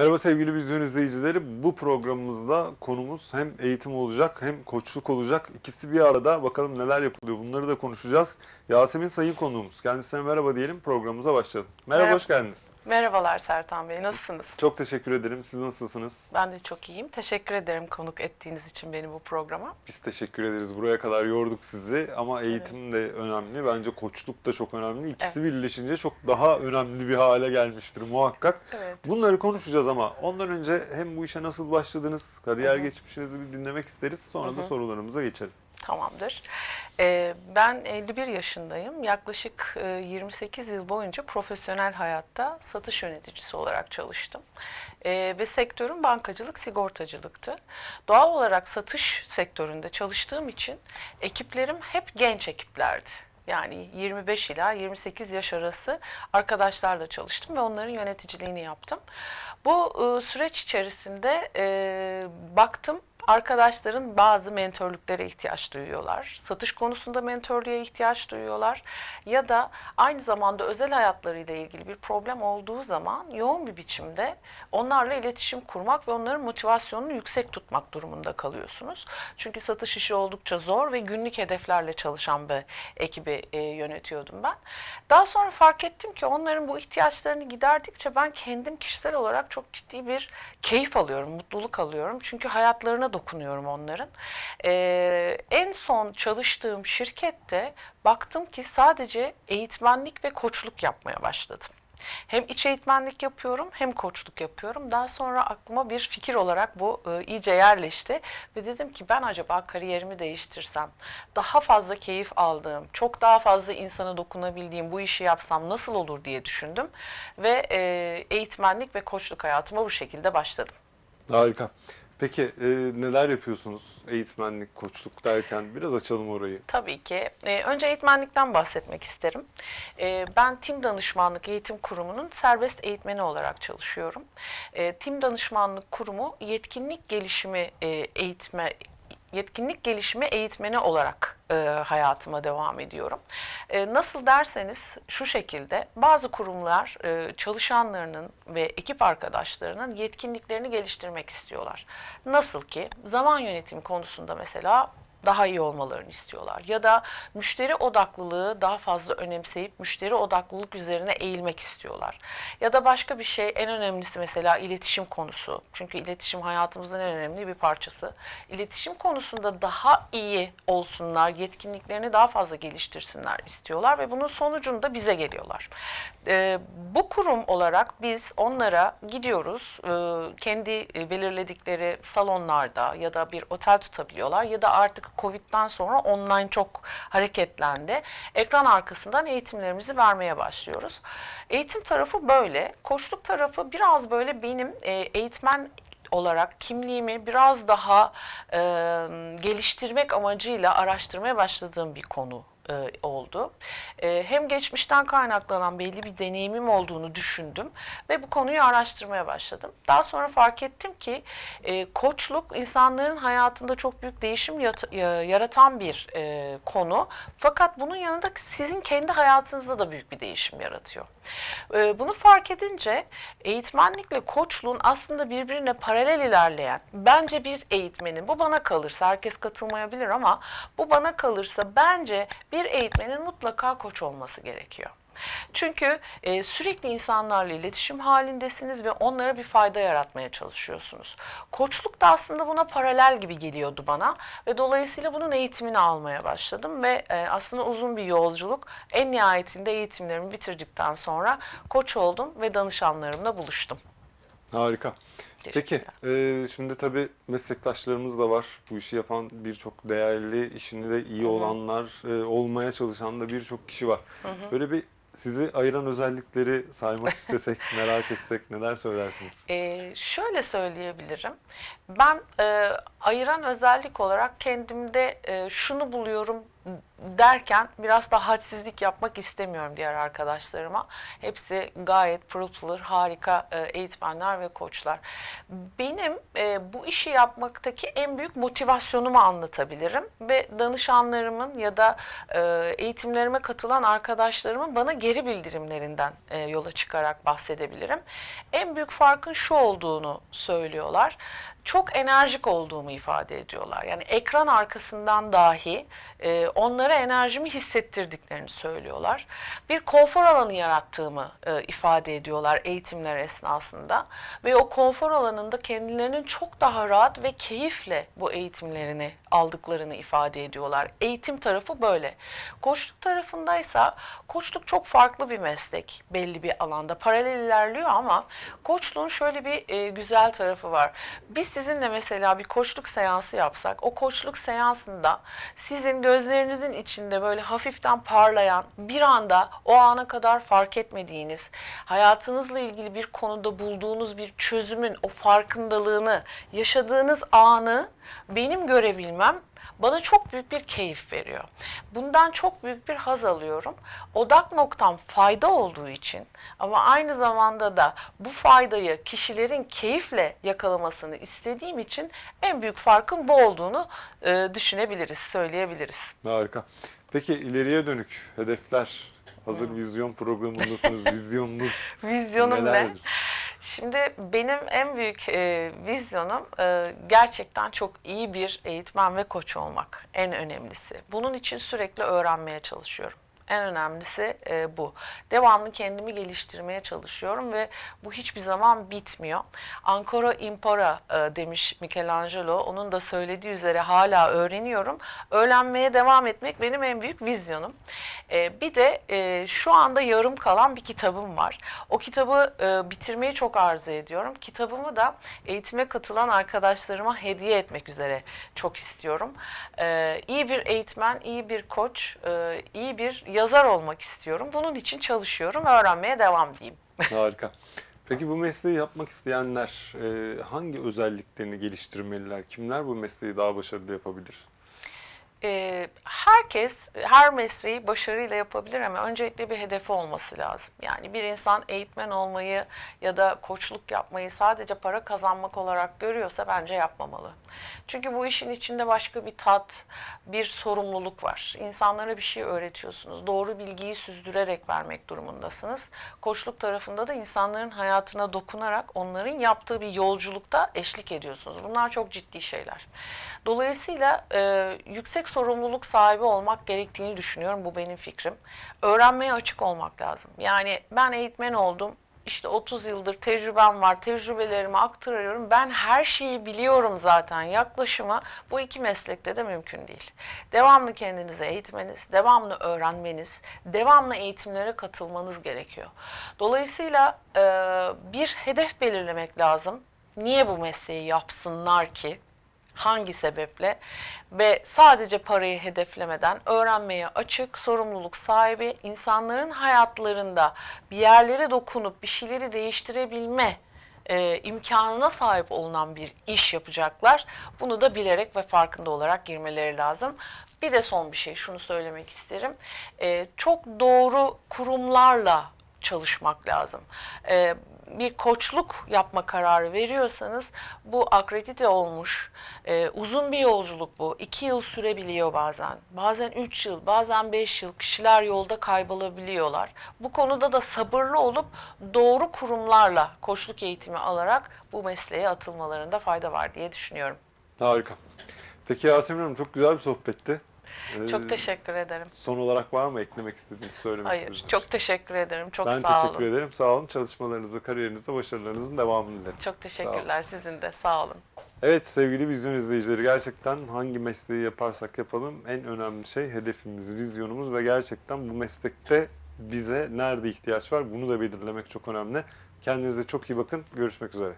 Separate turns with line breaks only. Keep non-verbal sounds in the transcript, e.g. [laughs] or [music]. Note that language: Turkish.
Merhaba sevgili vizyon izleyicileri. Bu programımızda konumuz hem eğitim olacak hem koçluk olacak. İkisi bir arada. Bakalım neler yapılıyor bunları da konuşacağız. Yasemin Sayın konuğumuz. Kendisine merhaba diyelim programımıza başlayalım. Merhaba,
Merhaba.
hoş geldiniz.
Merhabalar Sertan Bey, nasılsınız?
Çok teşekkür ederim. Siz nasılsınız?
Ben de çok iyiyim. Teşekkür ederim konuk ettiğiniz için beni bu programa.
Biz teşekkür ederiz. Buraya kadar yorduk sizi ama eğitim de önemli. Bence koçluk da çok önemli. İkisi birleşince çok daha önemli bir hale gelmiştir muhakkak.
Evet.
Bunları konuşacağız ama ondan önce hem bu işe nasıl başladınız, kariyer
Hı hı.
geçmişinizi bir dinlemek isteriz. Sonra da
Hı hı.
sorularımıza geçelim.
Tamamdır. Ee, ben 51 yaşındayım. Yaklaşık e, 28 yıl boyunca profesyonel hayatta satış yöneticisi olarak çalıştım. Ee, ve sektörüm bankacılık, sigortacılıktı. Doğal olarak satış sektöründe çalıştığım için ekiplerim hep genç ekiplerdi. Yani 25 ila 28 yaş arası arkadaşlarla çalıştım ve onların yöneticiliğini yaptım. Bu e, süreç içerisinde e, baktım arkadaşların bazı mentörlüklere ihtiyaç duyuyorlar. Satış konusunda mentörlüğe ihtiyaç duyuyorlar. Ya da aynı zamanda özel hayatlarıyla ilgili bir problem olduğu zaman yoğun bir biçimde onlarla iletişim kurmak ve onların motivasyonunu yüksek tutmak durumunda kalıyorsunuz. Çünkü satış işi oldukça zor ve günlük hedeflerle çalışan bir ekibi e, yönetiyordum ben. Daha sonra fark ettim ki onların bu ihtiyaçlarını giderdikçe ben kendim kişisel olarak çok ciddi bir keyif alıyorum, mutluluk alıyorum. Çünkü hayatlarına dokunuyorum onların. Ee, en son çalıştığım şirkette baktım ki sadece eğitmenlik ve koçluk yapmaya başladım. Hem iç eğitmenlik yapıyorum hem koçluk yapıyorum. Daha sonra aklıma bir fikir olarak bu e, iyice yerleşti. Ve dedim ki ben acaba kariyerimi değiştirsem, daha fazla keyif aldığım, çok daha fazla insana dokunabildiğim bu işi yapsam nasıl olur diye düşündüm. Ve e, eğitmenlik ve koçluk hayatıma bu şekilde başladım.
Harika. Peki e, neler yapıyorsunuz eğitmenlik, koçluk derken? Biraz açalım orayı.
Tabii ki. Ee, önce eğitmenlikten bahsetmek isterim. Ee, ben Tim Danışmanlık Eğitim Kurumu'nun serbest eğitmeni olarak çalışıyorum. Ee, Tim Danışmanlık Kurumu yetkinlik gelişimi e, eğitme yetkinlik gelişimi eğitmeni olarak e, hayatıma devam ediyorum. E, nasıl derseniz şu şekilde bazı kurumlar e, çalışanlarının ve ekip arkadaşlarının yetkinliklerini geliştirmek istiyorlar. Nasıl ki zaman yönetimi konusunda mesela daha iyi olmalarını istiyorlar. Ya da müşteri odaklılığı daha fazla önemseyip müşteri odaklılık üzerine eğilmek istiyorlar. Ya da başka bir şey en önemlisi mesela iletişim konusu. Çünkü iletişim hayatımızın en önemli bir parçası. İletişim konusunda daha iyi olsunlar, yetkinliklerini daha fazla geliştirsinler istiyorlar ve bunun sonucunda bize geliyorlar. Ee, bu kurum olarak biz onlara gidiyoruz, ee, kendi belirledikleri salonlarda ya da bir otel tutabiliyorlar ya da artık Covid'den sonra online çok hareketlendi. Ekran arkasından eğitimlerimizi vermeye başlıyoruz. Eğitim tarafı böyle, koçluk tarafı biraz böyle benim e, eğitmen olarak kimliğimi biraz daha e, geliştirmek amacıyla araştırmaya başladığım bir konu e, oldu. E, hem geçmişten kaynaklanan belli bir deneyimim olduğunu düşündüm ve bu konuyu araştırmaya başladım. Daha sonra fark ettim ki e, koçluk insanların hayatında çok büyük değişim yaratan bir e, konu. Fakat bunun yanında sizin kendi hayatınızda da büyük bir değişim yaratıyor. E, bunu fark edince eğitmenlikle koçluğun aslında birbirine paralel ilerleyen, bence bir eğitmenin, bu bana kalırsa herkes katılmayabilir ama bu bana kalırsa bence bir eğitmenin mutlaka koç olması gerekiyor. Çünkü e, sürekli insanlarla iletişim halindesiniz ve onlara bir fayda yaratmaya çalışıyorsunuz. Koçluk da aslında buna paralel gibi geliyordu bana ve dolayısıyla bunun eğitimini almaya başladım ve e, aslında uzun bir yolculuk. En nihayetinde eğitimlerimi bitirdikten sonra koç oldum ve danışanlarımla buluştum.
Harika. Peki, e, şimdi tabii meslektaşlarımız da var. Bu işi yapan birçok değerli, işini de iyi olanlar, e, olmaya çalışan da birçok kişi var. Böyle bir sizi ayıran özellikleri saymak istesek, merak etsek neler söylersiniz?
Ee, [laughs] şöyle söyleyebilirim. Ben e, ayıran özellik olarak kendimde e, şunu buluyorum derken biraz da hadsizlik yapmak istemiyorum diğer arkadaşlarıma. Hepsi gayet pırıl harika e, eğitmenler ve koçlar. Benim e, bu işi yapmaktaki en büyük motivasyonumu anlatabilirim ve danışanlarımın ya da e, eğitimlerime katılan arkadaşlarımın bana geri bildirimlerinden e, yola çıkarak bahsedebilirim. En büyük farkın şu olduğunu söylüyorlar. Çok enerjik olduğumu ifade ediyorlar. Yani ekran arkasından dahi e, onlara enerjimi hissettirdiklerini söylüyorlar. Bir konfor alanı yarattığımı e, ifade ediyorlar eğitimler esnasında ve o konfor alanında kendilerinin çok daha rahat ve keyifle bu eğitimlerini aldıklarını ifade ediyorlar. Eğitim tarafı böyle. Koçluk tarafındaysa koçluk çok farklı bir meslek belli bir alanda paralel ilerliyor ama koçluğun şöyle bir e, güzel tarafı var. Biz sizinle mesela bir koçluk seansı yapsak o koçluk seansında sizin gözlerinizin içinde böyle hafiften parlayan bir anda o ana kadar fark etmediğiniz hayatınızla ilgili bir konuda bulduğunuz bir çözümün o farkındalığını yaşadığınız anı benim görebilmem bana çok büyük bir keyif veriyor. Bundan çok büyük bir haz alıyorum. Odak noktam fayda olduğu için ama aynı zamanda da bu faydayı kişilerin keyifle yakalamasını istediğim için en büyük farkın bu olduğunu e, düşünebiliriz, söyleyebiliriz.
Harika. Peki ileriye dönük hedefler, hazır vizyon programındasınız. [laughs] Vizyonunuz
Vizyonum ne? Şimdi benim en büyük e, vizyonum e, gerçekten çok iyi bir eğitmen ve koç olmak. En önemlisi. Bunun için sürekli öğrenmeye çalışıyorum. En önemlisi e, bu. Devamlı kendimi geliştirmeye çalışıyorum ve bu hiçbir zaman bitmiyor. Ancora impara e, demiş Michelangelo. Onun da söylediği üzere hala öğreniyorum. Öğrenmeye devam etmek benim en büyük vizyonum. E, bir de e, şu anda yarım kalan bir kitabım var. O kitabı e, bitirmeyi çok arzu ediyorum. Kitabımı da eğitime katılan arkadaşlarıma hediye etmek üzere çok istiyorum. E, iyi bir eğitmen, iyi bir koç, e, iyi bir yazar olmak istiyorum. Bunun için çalışıyorum, öğrenmeye devam diyeyim. [laughs]
Harika. Peki bu mesleği yapmak isteyenler e, hangi özelliklerini geliştirmeliler? Kimler bu mesleği daha başarılı yapabilir?
Ee, herkes her mesleği başarıyla yapabilir ama öncelikle bir hedefi olması lazım. Yani bir insan eğitmen olmayı ya da koçluk yapmayı sadece para kazanmak olarak görüyorsa bence yapmamalı. Çünkü bu işin içinde başka bir tat, bir sorumluluk var. İnsanlara bir şey öğretiyorsunuz. Doğru bilgiyi süzdürerek vermek durumundasınız. Koçluk tarafında da insanların hayatına dokunarak onların yaptığı bir yolculukta eşlik ediyorsunuz. Bunlar çok ciddi şeyler. Dolayısıyla e, yüksek sorumluluk sahibi olmak gerektiğini düşünüyorum. Bu benim fikrim. Öğrenmeye açık olmak lazım. Yani ben eğitmen oldum. İşte 30 yıldır tecrübem var, tecrübelerimi aktarıyorum. Ben her şeyi biliyorum zaten yaklaşımı bu iki meslekte de mümkün değil. Devamlı kendinize eğitmeniz, devamlı öğrenmeniz, devamlı eğitimlere katılmanız gerekiyor. Dolayısıyla bir hedef belirlemek lazım. Niye bu mesleği yapsınlar ki? Hangi sebeple ve sadece parayı hedeflemeden öğrenmeye açık, sorumluluk sahibi, insanların hayatlarında bir yerlere dokunup bir şeyleri değiştirebilme e, imkanına sahip olunan bir iş yapacaklar. Bunu da bilerek ve farkında olarak girmeleri lazım. Bir de son bir şey şunu söylemek isterim. E, çok doğru kurumlarla çalışmak lazım. E, bir koçluk yapma kararı veriyorsanız bu akredite olmuş e, uzun bir yolculuk bu. İki yıl sürebiliyor bazen. Bazen üç yıl, bazen beş yıl kişiler yolda kaybolabiliyorlar. Bu konuda da sabırlı olup doğru kurumlarla koçluk eğitimi alarak bu mesleğe atılmalarında fayda var diye düşünüyorum.
Harika. Peki Yasemin Hanım çok güzel bir sohbetti. Ee,
Çok teşekkür ederim.
Son olarak var mı eklemek istediğiniz, söylemek
Hayır,
istediğiniz?
çok teşekkür ederim. Çok
ben
sağ
teşekkür
olun.
ederim. Sağ olun. Çalışmalarınızda, kariyerinizde başarılarınızın devamını dilerim.
Çok teşekkürler sizin de. Sağ olun.
Evet sevgili vizyon izleyicileri gerçekten hangi mesleği yaparsak yapalım en önemli şey hedefimiz, vizyonumuz ve gerçekten bu meslekte bize nerede ihtiyaç var bunu da belirlemek çok önemli. Kendinize çok iyi bakın. Görüşmek üzere.